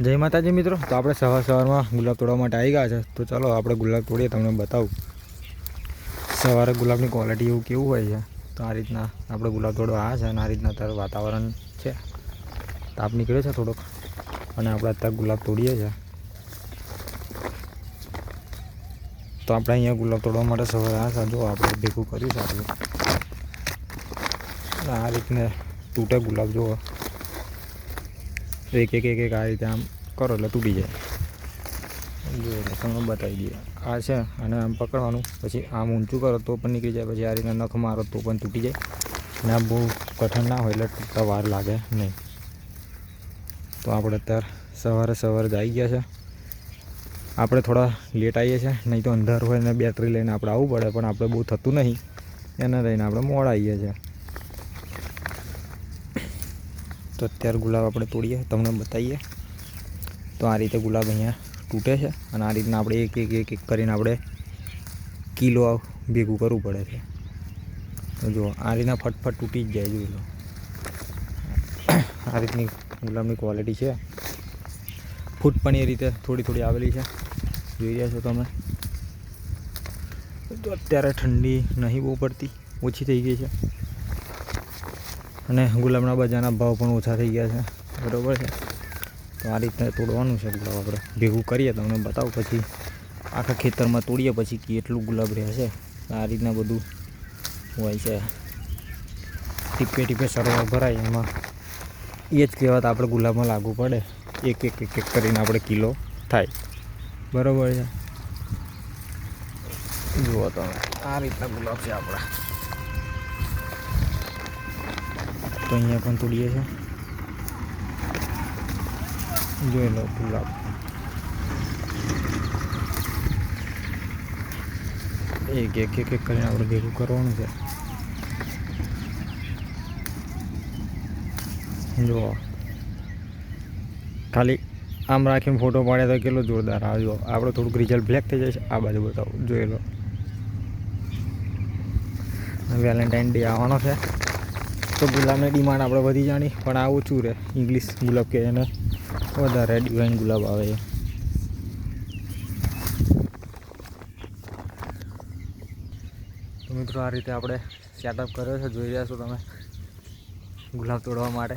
જય માતાજી મિત્રો. તો આપણે સવાર સવારમાં ગુલાબ તોડવા માટે આવી ગયા છે. તો ચાલો આપણે ગુલાબ તોડીએ, તમને બતાવું. સવારે ગુલાબની ક્વોલિટી એવું કેવું હોય છે? તો આ રીતના આપણે ગુલાબ તોડવા આવ્યા છે અને આ રીતના અત્યારે વાતાવરણ છે. તાપ નીકળ્યો છે થોડોક. અને આપણે અત્યારે ગુલાબ તોડીએ છીએ. તો આપણે અહીંયા ગુલાબ તોડવા માટે સવારે આવ્યા છે. જો આપણે ભેગું કર્યું છે આ રીતને તૂટે ગુલાબ, જુઓ. એક એક એક એક આ રીતે આમ કરો એટલે તૂટી જાય. જો તમને બતાવી દઈએ. આ છે અને આમ પકડવાનું, પછી આમ ઊંચું કરો તો પણ નીકળી જાય, પછી આ રીતના નખ મારો તો પણ તૂટી જાય. અને આ બહુ કઠણ ના હોય એટલે તૂટતા વાર લાગે નહીં. તો આપણે અત્યારે સવારે સવારે જ આવી ગયા છે. આપણે થોડા લેટ આવીએ છીએ, નહીં તો અંધાર હોય ને બેટરી લઈને આપણે આવવું પડે, પણ આપણે બહુ થતું નહીં. એને લઈને આપણે મોડા આવીએ છીએ. તો અત્યારે ગુલાબ આપણે તોડીએ, તમને બતાવીએ. તો આ રીતે ગુલાબ અહીંયા તૂટે છે અને આ રીતના આપણે એક એક એક એક કરીને આપણે કિલો ભેગું કરવું પડે છે. તો જો આ રીતના ફટફટ તૂટી જ જાય, જોઈ લો. આ રીતની ગુલાબની ક્વોલિટી છે. ફૂટ પણ એ રીતે થોડી થોડી આવેલી છે. જોઈ રહ્યા છો તમે? તો અત્યારે ઠંડી નહીં બહુ પડતી, ઓછી થઈ ગઈ છે. અને ગુલાબના બજારના ભાવ પણ ઓછા થઈ ગયા છે. બરાબર છે? તો આ રીતના તોડવાનું છે ગુલાબ આપણે. ભેગું કરીએ તમને બતાવું પછી. આખા ખેતરમાં તોડીએ પછી કેટલું ગુલાબ રહેશે આ રીતના બધું હોય છે. ટીપે ટીપે સરોવર ભરાય એમાં. એ જ કહેવત આપણે ગુલાબમાં લાગુ પડે. એક એક એક એક કરીને આપણે કિલો થાય. બરાબર છે? જુઓ તમે. આ રીતના ગુલાબ છે આપણા. તો અહીંયા પણ તોડીએ છે જોઈ લો ગુલાબ એક એક એક એક કરીને આપણે ભેગું કરવાનું છે. જુઓ. ખાલી આમ રાખીને ફોટો પાડે તો કેટલો જોરદાર આવે. આપણે થોડુંક રિઝલ્ટ બ્લેક થઈ જશે આ બાજુ બતાવો. જોઈ લો. વેલેન્ટાઇન ડે આવવાનો છે. તો ગુલાબની ડિમાન્ડ આપણે વધી જાણી, પણ આ ઓછું રહે. ઇંગ્લિશ ગુલાબ કે એને વધારે ડિવાઇન ગુલાબ આવે છે તો મિત્રો, આ રીતે આપણે સેટઅપ કર્યો છે. જોઈ રહ્યા છો તમે ગુલાબ તોડવા માટે.